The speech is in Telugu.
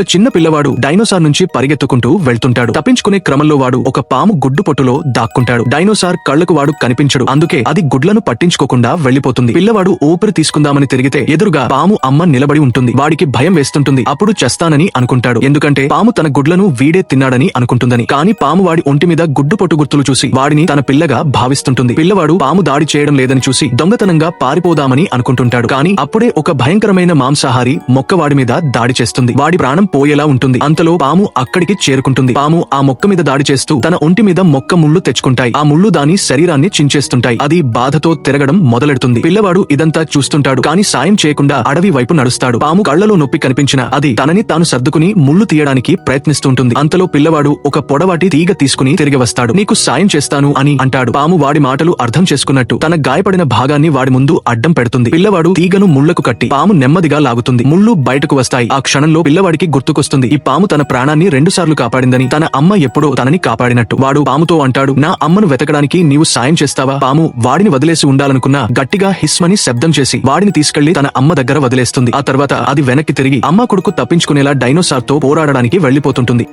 ఒక చిన్న పిల్లవాడు డైనోసార్ నుంచి పరిగెత్తుకుంటూ వెళ్తుంటాడు. తప్పించుకునే క్రమంలో వాడు ఒక పాము గుడ్డు పొట్టులో దాక్కుంటాడు. డైనోసార్ కళ్ళకు వాడు కనిపించడు. అందుకే అది గుడ్లను పట్టించుకోకుండా వెళ్ళిపోతుంది పిల్లవాడు ఊపిరి తీసుకుందామని తిరిగితే ఎదురుగా పాము అమ్మ నిలబడి ఉంటుంది. వాడికి భయం వేస్తుంటుంది. అప్పుడు చేస్తానని అనుకుంటాడు. ఎందుకంటే పాము తన గుడ్లను వీడే తిన్నాడని అనుకుంటుందని. కానీ పాము వాడి ఒంటి మీద గుడ్డు పొట్టు గుర్తులు చూసి వాడిని తన పిల్లగా భావిస్తుంటుంది. పిల్లవాడు పాము దాడి చేయడం లేదని చూసి దొంగతనంగా పారిపోదామని అనుకుంటుంటాడు. కానీ అప్పుడే ఒక భయంకరమైన మాంసాహారి మొక్క వాడి మీద దాడి చేస్తుంది. వాడి ప్రాణం పోయేలా ఉంటుంది. అంతలో పాము అక్కడికి చేరుకుంటుంది. పాము ఆ మొక్క మీద దాడి చేస్తూ తన ఒంటి మీద మొక్క ముళ్ళు తెచ్చుకుంటాయి. ఆ ముళ్ళు దాని శరీరాన్ని చించేస్తుంటాయి. అది బాధతో తిరగడం మొదలెడుతుంది. పిల్లవాడు ఇదంతా చూస్తుంటాడు. కానీ సాయం చేయకుండా అడవి వైపు నడుస్తాడు. పాము కళ్ళలో నొప్పి కనిపించిన అది తనని తాను సర్దుకుని ముళ్ళు తీయడానికి ప్రయత్నిస్తుంటుంది. అంతలో పిల్లవాడు ఒక పొడవాటి తీగ తీసుకుని తిరిగి వస్తాడు. నీకు సాయం చేస్తాను అని అంటాడు. పాము వాడి మాటలు అర్థం చేసుకున్నట్టు తన గాయపడిన భాగాన్ని వాడి ముందు అడ్డం పెడుతుంది. పిల్లవాడు తీగను ముళ్ళకు కట్టి పాము నెమ్మదిగా లాగుతుంది. ముళ్ళు బయటకు వస్తాయి. ఆ క్షణంలో పిల్లవాడికి గుర్తుకొస్తుంది. ఈ పాము తన ప్రాణాన్ని రెండు సార్లు కాపాడిందని తన అమ్మ ఎప్పుడో తనని కాపాడినట్టు. వాడు పాముతో అంటాడు నా అమ్మను వెతకడానికి నీవు సాయం చేస్తావా? పాము వాడిని వదిలేసి ఉండాలనుకున్నా గట్టిగా హిస్మని శబ్దం చేసి వాడిని తీసుకెళ్ళి తన అమ్మ దగ్గర వదిలేస్తుంది. ఆ తర్వాత అది వెనక్కి తిరిగి అమ్మ కొడుకు తప్పించుకునేలా డైనోసార్తో పోరాడడానికి వెళ్ళిపోతుంటుంది